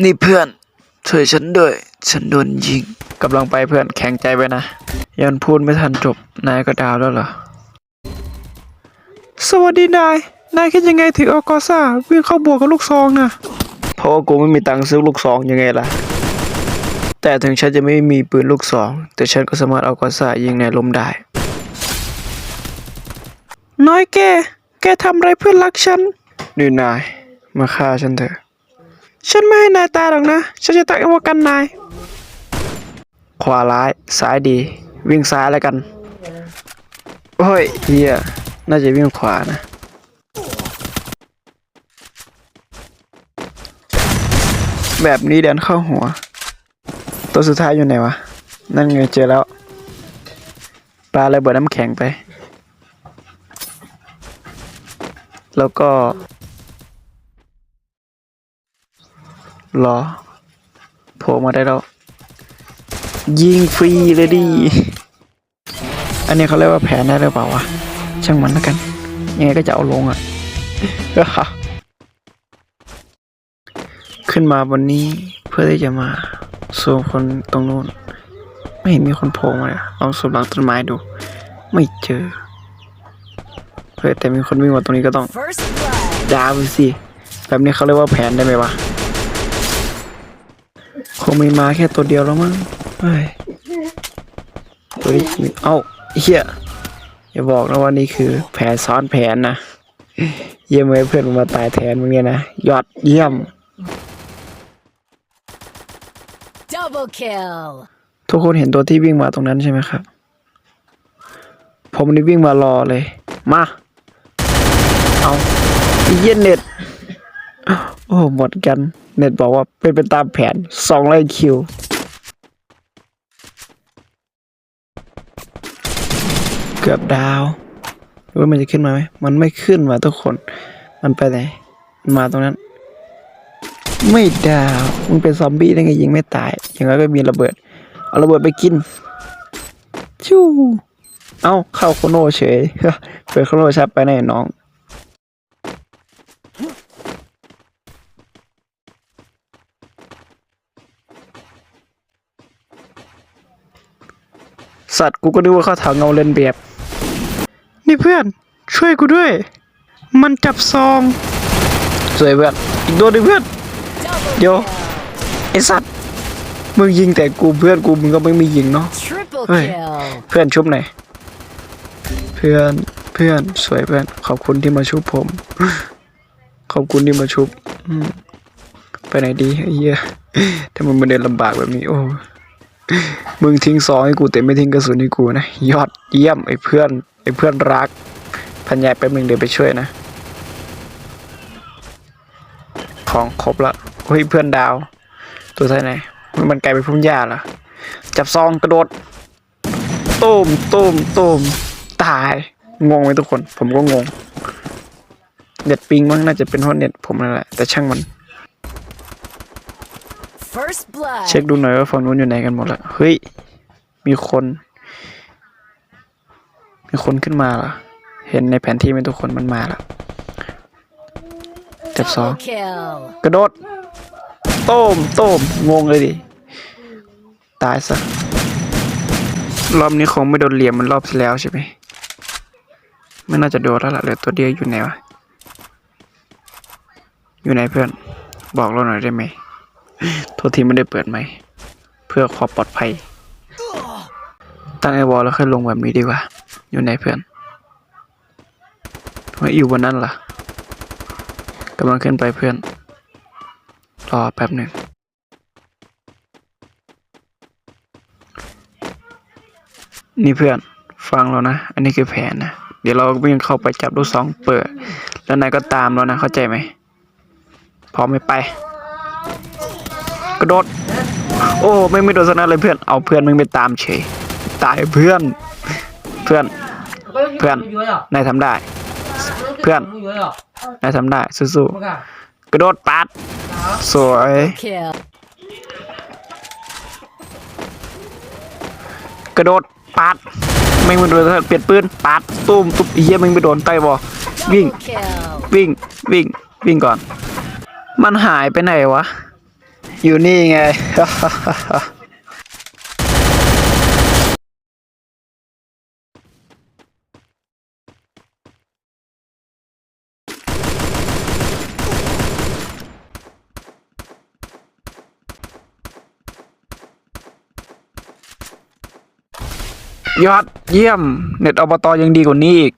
นี่เพื่อนช่วยฉันด้วย ฉันโดนยิงกำลังไปเพื่อนแข็งใจไว้นะ ยันพูดไม่ทันจบ นายก็ดาวแล้วเหรอ สวัสดีนาย นายคิดยังไงถึงเอากอซ่าวิ่งเข้าบวกกับลูกซองนะเพราะว่ากูไม่มีตังค์ซื้อลูกซองยังไงล่ะ แต่ถึงฉันจะไม่มีปืนลูกซอง แต่ฉันก็สามารถเอากอซ่ายิงนายล้มได้ น้อยแก แกทำอะไรเพื่อนรักฉัน นี่นาย มาฆ่าฉันเถอะ ฉันไม่ให้นายตายหรอกนะ ฉันจะตั้งว่ากันนาย ขวาร้ายซ้ายดี วิ่งซ้ายแล้วกันโอ้ยเฮียน่าจะวิ่งขวานะ แบบนี้เดินเข้าหัว ตัวสุดท้ายอยู่ไหนวะ นั่นไงเจอแล้วปลาระเบิดน้ำแข็งไป แล้วก็ รอโผล่มาได้แล้ว ยิงฟรีเลยดิ อันนี้เขาเรียกว่าแผนได้หรือเปล่าวะ ช่างมันแล้วกัน ยังไงก็จะเอาลงอะขึ้นมาบนนี้เพื่อที่จะมาสูมคนตรงนู้น ไม่เห็นมีคนโผล่มาเลยลองสูมหลังต้นไม้ดู ไม่เจอเฮ้ยแต่มีคนวิ่งมาตรงนี้ก็ต้อง First blood. ดาวไปสิแบบนี้เขาเรียกว่าแผนได้ไหมวะ คงมีมาแค่ตัวเดียวแล้วมั้งเฮ้ยเฮ้ยมีเอ้าเฮียอย่าบอกนะว่านี่คือ แผนซ้อนแผนนะ เยี่ยมเลยเพื่อนมึงมาตายแทนมึงเนี่ยนะ ยอดเยี่ยม Double kill. ทุกคนเห็นตัวที่วิ่งมาตรงนั้นใช่ไหมครับ ผมนี่วิ่งมารอเลย มา เอาอีเย็นเน็ต โอ้หมดกัน เน็ตบอกว่าเป็นไปตามแผนสองร้อยคิว เกือบดาวว่ามันจะขึ้นมาไหม มันไม่ขึ้นมาทุกคน มันไปไหน มันมาตรงนั้น ไม่ดาว มึงเป็นซอมบี้ได้ไงยิงไม่ตาย อย่างน้อยก็มีระเบิด เอาระเบิดไปกิน ชู้ เอ้าเข้าโคโน่เฉย เปิดโคโน่ชับไปแน่น้อง สัตว์กูก็นึกว่าเขาถางเงาเล่นแบบ นี่เพื่อน ช่วยกูด้วย มันจับซอง สวยเพื่อน อีกตัวหนึงเพื่อน Double Yo. kill. ไอสัตว์ มึงยิงแต่กูเพื่อนกูมึงก็ไม่มียิงเนาะ Triple Hey. kill. เพื่อนชุบหน่อย เพื่อน เพื่อน สวยเพื่อน ขอบคุณที่มาชุบผม ขอบคุณที่มาชุบอืมไปไหนดีไอ้เหี้ยถ้ามึงมาเดินลำบากแบบนี้ โอ้ มึงทิ้งซองให้กูแต่ไม่ทิ้งกระสุนให้กูนะ ยอดเยี่ยมไอ้เพื่อนไอ้เพื่อนรัก พันยายแป๊บหนึ่งเดี๋ยวไปช่วยนะ ของครบละเฮ้ยเพื่อนดาว ตัวท้ายไหนมันกลายเป็นพุ่มหญ้าเหรอจับซองกระโดดตูมตูมตูมตาย งงไหมทุกคน ผมก็งง เน็ตปิงมั้งน่าจะเป็นเพราะเน็ตผมนั่นแหละ แต่ช่างมัน First blood. เช็คดูหน่อยว่าฝั่งนู้นอยู่ไหนกันหมดละเฮ้ย มีคน มีคนขึ้นมาเหรอเห็นในแผนที่ไหมทุกคนมันมาแล้วจับสอง Double kill. กระโดดต้มต้มงงเลยดิ ตายซะ รอบนี้คงไม่โดนเหลี่ยมเหมันรอบที่แล้วใช่ไหมไม่น่าจะโดนแล้วล่ะเหลือตัวเดียวอยู่ไหนวะ อยู่ไหนเพื่อน บอกเราหน่อยได้ไหม โทษทีไม่ได้เปิดไหม เพื่อความปลอดภัย ตั้งไอวอลแล้วค่อยลงแบบนี้ดีกว่า อยู่ไหนเพื่อนว่าอยู่บนนั้นล่ะกำลังขึ้นไปเพื่อน รอแป๊บหนึ่งนี่เพื่อนฟังเรานะ อันนี้คือแผนนะ เดี๋ยวเราวิ่งเข้าไปจับลูกสองเปิด แล้วนายก็ตามเรานะ เข้าใจไหมพร้อมไหมไป กระโดด โอ้ไม่ไม่โดนสนัดเลยเพื่อน เอาเพื่อนมึงไปตามเฉย ตายเพื่อน เพื่อน เพื่อน นายทำได้ เพื่อน นายทำได้ สู้ๆ กระโดดปัด สวย กระโดดปัดไม่งมันโดนเปลี่ยนปืนปัดตุ้มตุ๊บเฮียมึงไปโดนไตบอวิ่ง วิ่ง วิ่ง วิ่งก่อน มันหายไปไหนวะ อยู่นี่ไง ยอดเยี่ยม เน็ตอบตยังดีกว่านี้อีก